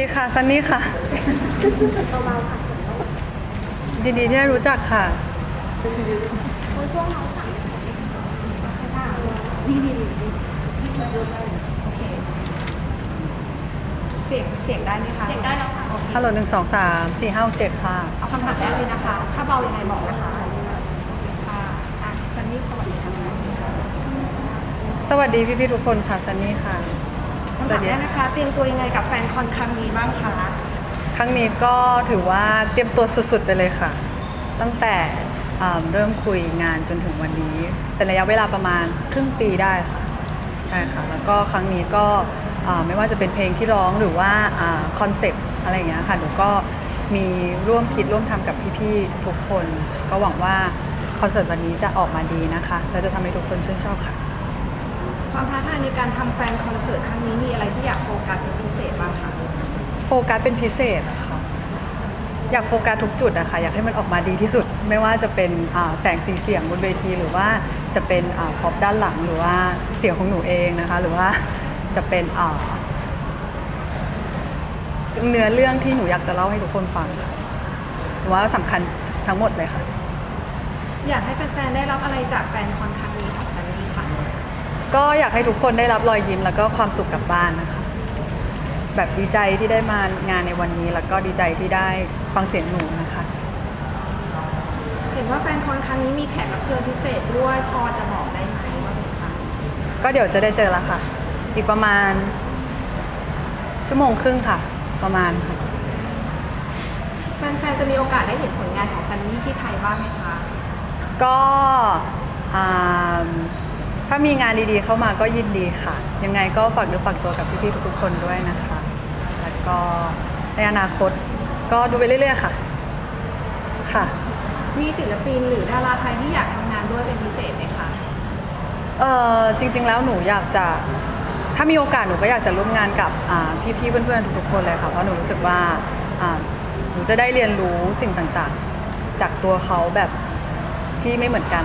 ดีค่ะซันนี่ค่ะยินดีที่ได้รู้จักค่ะ เสียงเสียงได้ไหมคะเช็คได้แล้วค่ะ ฮัลโหลหนึ่งสองสามสี่ห้าหกเจ็ดค่ะ เอาคำถามแรกเลยนะคะ ถ้าเบายังไงบอกนะคะค่ะอะซันนี่สวัสดีค่ะ สวัสดีพี่ๆทุกคนค่ะซันนี่ค่ะคำ สวัถาสมดีแรกนะคะเตรียมตัวยังไงกับแฟนคอนครั้งนี้บ้างคะครั้งนี้ก็ถือว่าเตรียมตัวสุดๆไปเลยค่ะ ตั้งแต่อ่าเริ่มคุยงานจนถึงวันนี้ เป็นระยะเวลาประมาณครึ่งปีได้ค่ะใช่ค่ะแล้วก็ครั้งนี้ก็อ่าไม่ว่าจะเป็นเพลงที่ร้องหรือว่าคอนเซปต์อะไรอย่างเงี้ยค่ะหนูก็มีร่วมคิดร่วมทำกับพี่ๆทุกคน ก็หวังว่าคอนเสิร์ตวันนี้จะออกมาดีนะคะและจะทำให้ทุกคนชื่นชอบค่ะ ความท้าทายในการทำแฟนคอนเสิร์ตครั้งนี้ ฟกัสเป็นพิเศษอะค่ะอยากโฟกัสทุกจุดอะค่ะอยากให้มันออกมาดีที่สุด ไม่ว่าจะเป็นอ่าแสงสีเสียงบนเวที หรือว่าจะเป็นพอบด้านหลังหรือว่าเสียงของหนูเองนะคะ หรือว่าจะเป็นอ่าเนื้อเรื่องที่หนูอยากจะเล่าให้ทุกคนฟังค่ะหนูว่าสำคัญทั้งหมดเลยค่ะ อยากให้แฟนๆได้รับอะไรจากแฟนคอนครั้งนี้ของซันนี่ค่ะก็อยากให้ทุกคนได้รับรอยยิ้มแล้วก็ความสุขกลับบ้านนะคะ แบบดีใจที่ได้มางานในวันนี้ แล้วก็ดีใจที่ได้ฟังเสียงหนูนะคะ เห็นว่าแฟนคอนครั้งนี้มีแขกรับเชิญพิเศษด้วยพอจะบอกได้ไหมว่าเป็นใครก็เดี๋ยวจะได้เจอแล้วค่ะ อีกประมาณ ชั่วโมงครึ่งค่ะ ประมาณค่ะแฟนๆจะมีโอกาสได้เห็นผลงานของซันนี่ที่ไทยบ้างไหมคะ ก็อ่าถ้ามีงานดีๆเข้ามาก็ยินดีค่ะ ยังไงก็ฝากเนื้อฝากตัวกับพี่ๆทุกๆคนด้วยนะคะแล้ว ก็ในอนาคตก็ดูไปเรื่อยๆค่ะ ค่ะ มีศิลปินหรือดาราไทยที่อยากทำงานด้วยเป็นพิเศษไหมคะ เออจริง ๆ แล้วหนูอยากจะถ้ามีโอกาสหนูก็อยากจะร่วมงานกับอ่าพี่ๆเพื่อนๆทุกๆคนเลยค่ะเพราะหนูรู้สึกว่าอ่าหนูจะได้เรียนรู้สิ่งต่างๆ จากตัวเขาแบบที่ไม่เหมือนกัน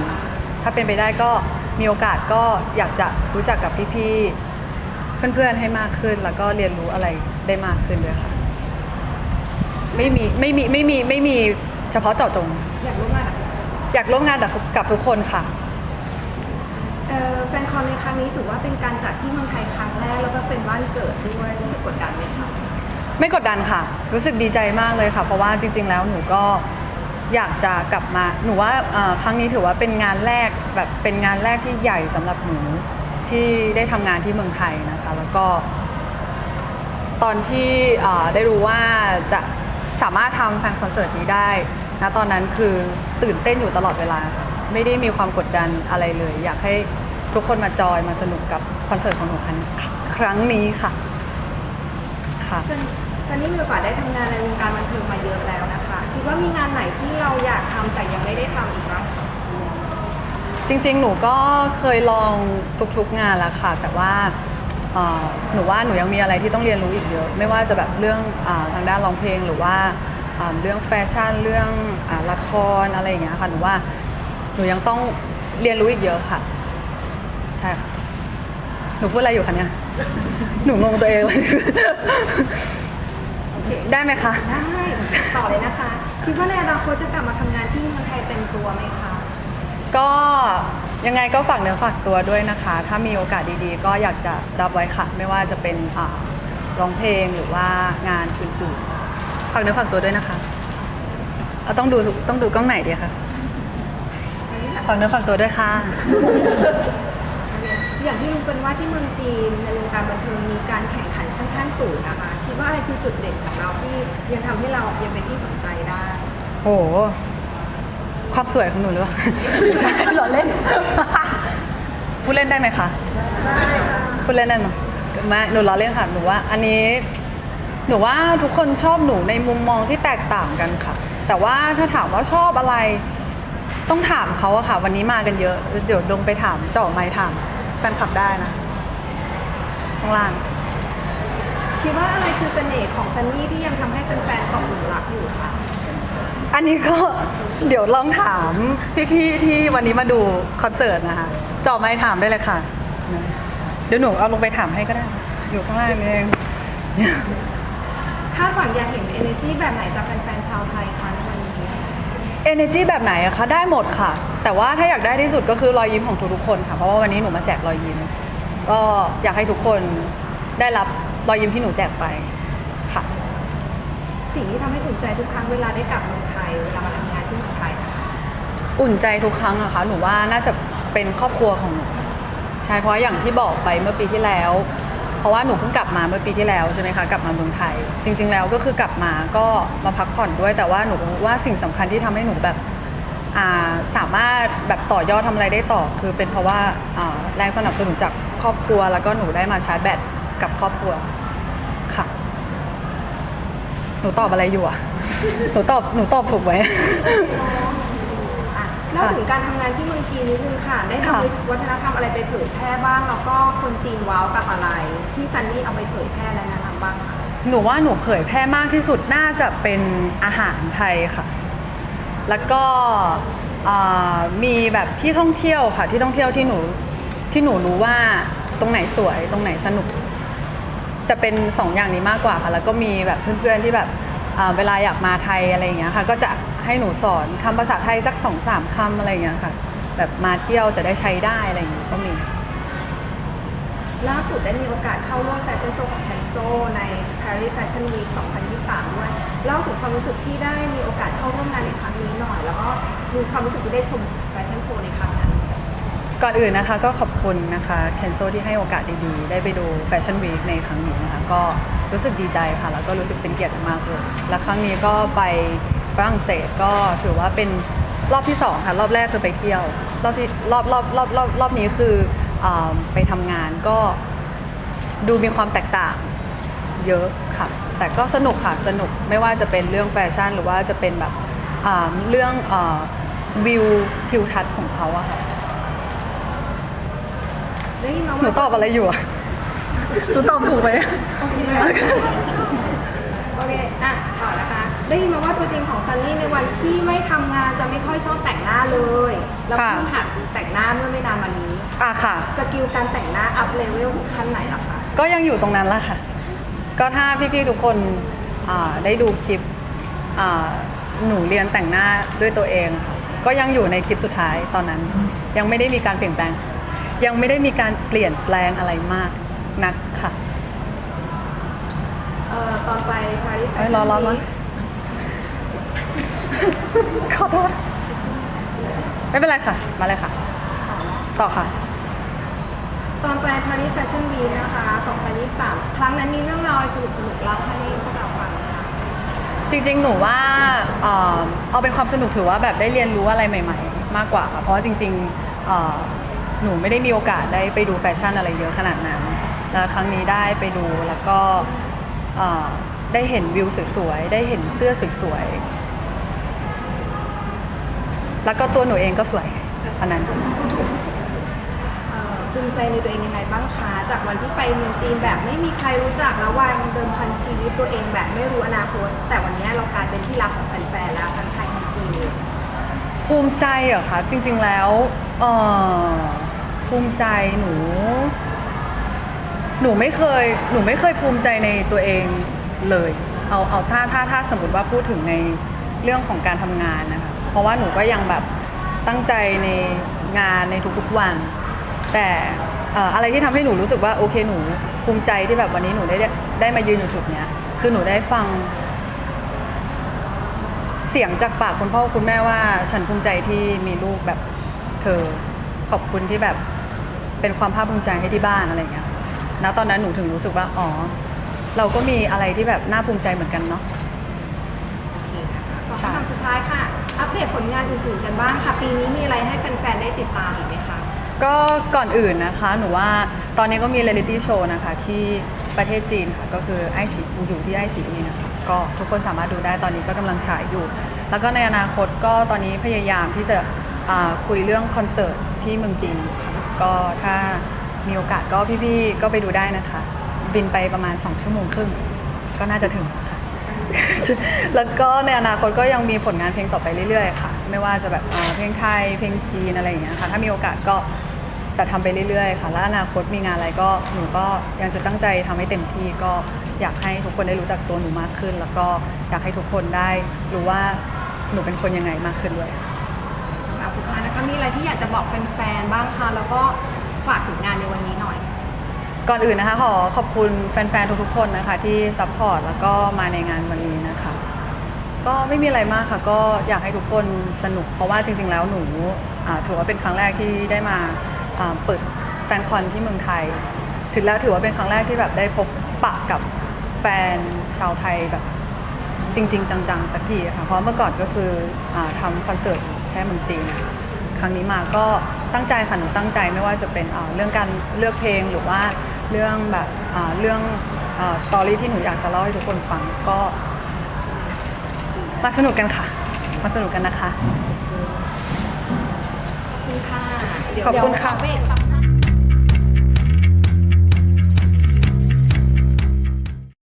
ถ้าเป็นไปได้ก็มีโอกาสก็อยากจะรู้จักกับพี่ๆเพื่อนๆให้มากขึ้น แล้วก็เรียนรู้อะไร ได้มากขึ้นด้วยค่ะ ไม่มีไม่มีไม่มีไม่มีเฉพาะเจาะจง อยากร่วมงานกับทุกคนอยากร่วมงานกับกับทุกคนค่ะ เอ่อแฟนคอนในครั้งนี้ถือว่าเป็นการจัดที่เมืองไทยครั้งแรกแล้วก็เป็นบ้านเกิดด้วยรู้สึกกดดันไหมคะไม่กดดันค่ะ รู้สึกดีใจมากเลยค่ะ เพราะว่าจริง ๆ แล้วหนูก็อยากจะกลับมา หนูว่าเอ่อครั้งนี้ถือว่าเป็นงานแรกแบบเป็นงานแรกที่ใหญ่สำหรับหนูที่ได้ทำงานที่เมืองไทยนะคะ แล้วก็ ตอนที่เอ่อได้รู้ว่าจะสามารถทำแฟนคอนเสิร์ตนี้ได้นะตอนนั้นคือตื่นเต้นอยู่ตลอดเวลา ไม่ได้มีความกดดันอะไรเลย อยากให้ทุกคนมาจอยมาสนุกกับคอนเสิร์ตของหนูครั้งครั้งนี้ค่ะค่ะซันซันนี่มีโอกาสได้ทำงานในวงการบันเทิงมาเยอะแล้วนะคะคิดว่ามีงานไหนที่เราอยากทำแต่ยังไม่ได้ทำอีกบ้างคะจริงๆ หนูก็เคยลองทุกๆงานแล้วค่ะ แต่ว่าเอ่อหนูว่าหนูยังมีอะไรที่ต้องเรียนรู้อีกเยอะ ไม่ว่าจะแบบเรื่องอาทางด้านร้องเพลงหรือว่าอ่าเรื่องแฟชั่นเรื่องอาละครอะไรอย่างเงี้ยค่ะหนูว่าหนูยังต้องเรียนรู้อีกเยอะค่ะ ใช่ค่ะหนูพูดอะไรอยู่คะเนี่ยหนูงงตัวเองเลย โอเคได้ไหมคะ ได้ต่อเลยนะคะ คิดว่าในอนาคตจะกลับมาทำงานที่เมืองไทยเต็มตัวไหมคะ ก็ ยังไงก็ฝากเนื้อฝากตัวด้วยนะคะ ถ้ามีโอกาสดีๆ ก็อยากจะรับไว้ค่ะ ไม่ว่าจะเป็นอ่าร้องเพลงหรือว่างานอื่นๆฝากเนื้อฝากตัวด้วยนะคะเอาต้องดูต้องดูกล้องไหนดีคะฝากเนื้อฝากตัวด้วยค่ะ อย่างที่รู้กันว่าที่เมืองจีนในวงการบันเทิงมีการแข่งขันค่อนข้างสูงนะคะคิดว่าอะไรคือจุดเด่นของเราที่ยังทำให้เรายังเป็นที่สนใจได้ โห ความสวยของหนูหรือเปล่า ไม่ใช่หรอเล่น พูดเล่นได้ไหมคะพูดเล่นได้ไหมไม่หนูล้อเล่นค่ะหนูว่า อันนี้ หนูว่าทุกคนชอบหนูในมุมมองที่แตกต่างกันค่ะ แต่ว่าถ้าถามว่าชอบอะไร ต้องถามเขาอะค่ะ วันนี้มากันเยอะ เดี๋ยวลงไปถามเจ่อไม้ถามแฟนคลับได้นะข้างล่าง คิดว่าอะไรคือเสน่ห์ของซันนี่ที่ยังทำให้แฟนๆตกหลุมรักอยู่คะ อันนี้ก็เดี๋ยวลองถามพี่ๆที่วันนี้มาดูคอนเสิร์ตนะคะเจ่อไม้ถามได้เลยค่ะ เดี๋ยวหนูเอาลงไปถามให้ก็ได้ อยู่ข้างล่างนี่เองคาดหวังอยากเห็น energy แบบไหนจากแฟนๆชาวไทยคะในวันนี้ energy แบบไหนอะคะได้หมดค่ะ แต่ว่าถ้าอยากได้ที่สุดก็คือรอยยิ้มของทุกๆคนค่ะเพราะว่าวันนี้หนูมาแจกรอยยิ้ม ก็อยากให้ทุกคนได้รับรอยยิ้มที่หนูแจกไปค่ะ สิ่งที่ทำให้อุ่นใจทุกครั้งเวลาได้กลับเมืองไทยเวลามาทำงานที่เมืองไทยนะคะอุ่นใจทุกครั้งอะคะหนูว่าน่าจะเป็นครอบครัวของหนูใช่เพราะอย่างที่บอกไปเมื่อปีที่แล้ว เพราะว่าหนูเพิ่งกลับมาเมื่อปีที่แล้วใช่ไหมคะกลับมาเมืองไทย จริง ๆ แล้วก็คือกลับมาก็มาพักผ่อนด้วย แต่ว่าหนูว่าสิ่งสำคัญที่ทำให้หนูแบบอ่าสามารถแบบต่อยอดทำอะไรได้ต่อ คือเป็นเพราะว่าอ่าแรงสนับสนุนจากครอบครัวแล้วก็หนูได้มาชาร์จแบตกับครอบครัวค่ะ นูตอบอะไรอยู่อะหนูตอบหนูตอบถูกไหมอะเล่าถึงการทำงานที่เมืองจีนนิดนึงค่ะ ได้ค่ะนำวัฒนธรรมอะไรไปเผยแพร่บ้าง แล้วก็คนจีนว้าวกับอะไร ที่ซันนี่เอาไปเผยแพร่และแนะนำบ้างคะหนูว่าหนูเผยแพร่มากที่สุดน่าจะเป็นอาหารไทยค่ะ แล้วก็อ่ามีแบบที่ท่องเที่ยวค่ะ ที่ท่องเที่ยวที่หนูที่หนูรู้ว่าตรงไหนสวยตรงไหนสนุก จะเป็นสองอย่างนี้มากกว่าค่ะ แล้วก็มีแบบเพื่อนๆที่แบบเวลาอยากมาไทยอะไรอย่างเงี้ยค่ะ ก็จะให้หนูสอนคำภาษาไทยสักสองสามคำอะไรอย่างเงี้ยค่ะ แบบมาเที่ยวจะได้ใช้ได้อะไรอย่างเงี้ยก็มี ล่าสุดได้มีโอกาสเข้าร่วมแฟชั่นโชว์ของแคนโซใน Paris Fashion Week 2023 ด้วยเล่าถึงความรู้สึกที่ได้มีโอกาสเข้าร่วมงานในครั้งนี้หน่อย แล้วก็มีความรู้สึกที่ได้ชมแฟชั่นโชว์ในครั้งนั้น ก่อนอื่นนะคะก็ขอบคุณนะคะแคนโซที่ให้โอกาสดีๆ ได้ไปดูแฟชั่นวีคในครั้งนี้นะคะก็รู้สึกดีใจค่ะ แล้วก็รู้สึกเป็นเกียรติมากเลยและครั้งนี้ก็ไปฝรั่งเศสก็ถือว่าเป็นรอบที่สองค่ะรอบแรกคือไปเที่ยว รอบที่รอบรอบรอบรอบรอบนี้คืออไปทำงานก็ดูมีความแตกต่างเยอะค่ะ แต่ก็สนุกค่ะสนุกไม่ว่าจะเป็นเรื่องแฟชั่น หรือว่าจะเป็นแบบเรื่องอวิวทิวทัศน์ของเขาอะค่ะ ได้ยินมาหนูว่าตอบอะไรอยู่อะหนูตอบถูกไหม โอเคโอเคอะต่อนะคะ ได้ยินมาว่าตัวจริงของซันนี่ในวันที่ไม่ทำงานจะไม่ค่อยชอบแต่งหน้าเลยแล้วค่ะเพิ่งหัดแต่งหน้าเมื่อไม่นานมานี้ อะค่ะ สกิลการแต่งหน้าอัพเลเวลถึงขั้นไหนล่ะคะก็ยังอยู่ตรงนั้นละค่ะ ก็ถ้าพี่ๆทุกคนอ่าได้ดูคลิปอ่าหนูเรียนแต่งหน้าด้วยตัวเองอะค่ะก็ยังอยู่ในคลิปสุดท้ายตอนนั้น ยังไม่ได้มีการเปลี่ยนแปลง ยังไม่ได้มีการเปลี่ยนแปลงอะไรมากนักค่ะ เอ่อตอนไป Paris เอ้ย Fashion รอรอรอ Week ขอโทษ ไม่เป็นไรค่ะ มาเลยค่ะ ต่อค่ะ ตอนไป Paris Fashion Week นะคะ2023 ครั้งนั้นมีเรื่องราวอะไรสนุกสนุกๆเล่าให้พวกเราฟังนะคะจริงๆ หนูว่าเอ่อเอาเป็นความสนุกถือว่าแบบได้เรียนรู้อะไรใหม่ ๆ มากกว่าค่ะเพราะว่าจริงๆเอ่อ หนูไม่ได้มีโอกาสได้ไปดูแฟชั่นอะไรเยอะขนาดนั้น แล้วครั้งนี้ได้ไปดูแล้วก็เอ่อได้เห็นวิวสวยๆ ได้เห็นเสื้อสวยๆ แล้วก็ตัวหนูเองก็สวยอันนั้นเอ่อภูมิใจในตัวเองยังไงบ้างคะ จากวันที่ไปเมืองจีนแบบไม่มีใครรู้จักแล้ววางเดิมพันชีวิตตัวเองแบบไม่รู้อนาคต แต่วันนี้เรากลายเป็นที่รักของแฟนๆแล้วทั้งไทยทั้งจีน ภูมิใจเหรอคะ จริงๆแล้วเอ่อ ภูมิใจหนู หนูไม่เคย หนูไม่เคยภูมิใจในตัวเองเลย เอาเอาถ้าถ้าถ้าสมมติว่าพูดถึงในเรื่องของการทำงานนะคะ เพราะว่าหนูก็ยังแบบตั้งใจในงานในทุกๆวัน แต่เอ่ออะไรที่ทำให้หนูรู้สึกว่าโอเคหนูภูมิใจที่แบบวันนี้หนูได้ได้มายืนอยู่จุดเนี้ย คือหนูได้ฟัง เสียงจากปากคุณพ่อคุณแม่ว่า ฉันภูมิใจที่มีลูกแบบเธอขอบคุณที่แบบ เป็นความภาคภูมิใจให้ที่บ้านอะไรอย่างเงี้ยณตอนนั้นหนูถึงรู้สึกว่าอ๋อเราก็มีอะไรที่แบบน่าภูมิใจเหมือนกันเนาะ ขอใช่ คำถามสุดท้ายค่ะ อัปเดตผลงานอื่นๆกันบ้างค่ะ ปีนี้มีอะไรให้แฟนๆ ได้ติดตามอีกไหมคะ ก็ก่อนอื่นนะคะ หนูว่าตอนนี้ก็มีเรียลิตี้โชว์นะคะ ที่ประเทศจีนค่ะ ก็คือไอฉีอยู่ที่ไอฉีนี่นะคะ ก็ทุกคนสามารถดูได้ตอนนี้ก็กำลังฉายอยู่ แล้วก็ในอนาคตก็ตอนนี้พยายามที่จะอ่าคุยเรื่องคอนเสิร์ตที่เมืองจีนค่ะ ก็ถ้ามีโอกาสก็พี่ๆก็ไปดูได้นะคะ บินไปประมาณ 2 ชั่วโมงครึ่ง ก็น่าจะถึงค่ะ แล้วก็ในอนาคตก็ยังมีผลงานเพลงต่อไปเรื่อยๆค่ะ ไม่ว่าจะแบบอ่าเพลงไทยเพลงจีนอะไรอย่างเงี้ยค่ะถ้ามีโอกาสก็จะทำไปเรื่อยๆ ค่ะ แล้วอนาคตมีงานอะไรก็หนูก็ยังจะตั้งใจทำให้เต็มที่ก็อยากให้ทุกคนได้รู้จักตัวหนูมากขึ้น แล้วก็อยากให้ทุกคนได้รู้ว่าหนูเป็นคนยังไงมากขึ้นด้วยค่ะ คะมีอะไรที่อยากจะบอกแฟนๆบ้างคะแล้วก็ฝากถึงงานในวันนี้หน่อย ก่อนอื่นนะคะขอขอบคุณแฟนๆ ทุกๆ คนนะคะ ที่ซัพพอร์ตแล้วก็มาในงานวันนี้นะคะ ก็ไม่มีอะไรมากค่ะ ก็อยากให้ทุกคนสนุก เพราะว่าจริง ๆ แล้วหนูอ่าถือว่าเป็นครั้งแรกที่ได้มาอ่าเปิดแฟนคอนที่เมืองไทย ถึงแล้วถือว่าเป็นครั้งแรกที่แบบได้พบปะกับแฟนชาวไทยแบบจริง ๆ จังๆ สักทีค่ะ เพราะเมื่อก่อนก็คืออาทำคอนเสิร์ตแค่เมืองจีน รั้งนี้มาก็ตั้งใจค่ะหนูตั้งใจไม่ว่าจะเป็นอ่าเรื่องการเลือกเพลงหรือว่าเรื่องแบบอ่าเรื่องสตอรี่ที่หนูอยากจะเล่าให้ทุกคนฟังก็มาสนุกกันค่ะ มาสนุกกันนะคะ ขอบคุณค่ะเดี๋ยวขอบคุณค่ะ